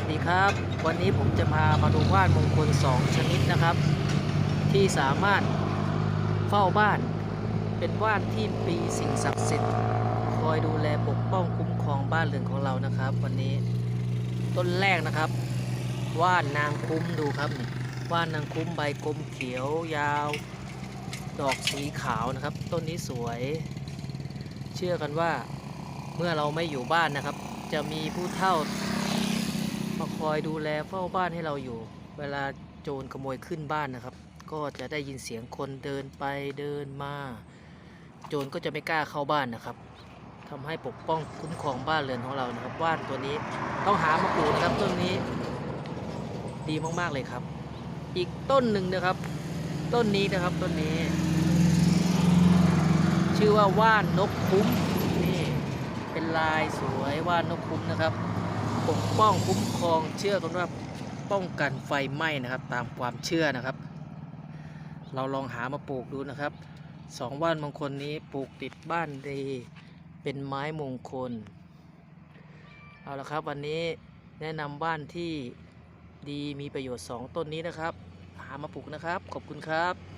วัสดีครับ วันนี้ผมจะพามาดูว่านมงคล 2 ชนิดนะครับ ที่สามารถเฝ้าบ้าน เป็นว่านที่ปีสิ่งศักดิ์สิทธิ์ คอยดูแลปกป้องคุ้มครองบ้านเรือนของเรานะครับ วันนี้ต้นแรกนะครับว่านนางคุ้มดูครับนี่ว่านนางคุ้มใบกลมเขียวยาว ดอกสีขาวนะครับ ต้นนี้สวย เชื่อกันว่าเมื่อเราไม่อยู่บ้านนะครับ จะมีผู้เฒ่า มาคอยดูแลเฝ้าบ้านให้เราอยู่ เวลาโจรขโมยขึ้นบ้านนะครับ ก็จะได้ยินเสียงคนเดินไปเดินมา โจรก็จะไม่กล้าเข้าบ้านนะครับทำให้ปกป้องคุ้มครองบ้านเรือนของเรานะครับว่านตัวนี้ต้องหามาปลูกนะครับต้นนี้ ดีมากๆเลยครับ อีกต้นหนึ่งนะครับ ต้นนี้นะครับต้นนี้ ชื่อว่าว่านนกคุ้มนี่เป็นลายสวยว่านนกคุ้มนะครับ ปกป้องคุ้มครองเชื่อกันว่าป้องกันไฟไหม้นะครับ ตามความเชื่อนะครับ เราลองหามาปลูกดูนะครับสองว่านมงคลนี้ปลูกติดบ้านดี เป็นไม้มงคล เอาละครับวันนี้แนะนำบ้านที่ดีมีประโยชน์ 2 ต้นนี้นะครับ หามาปลูกนะครับ ขอบคุณครับ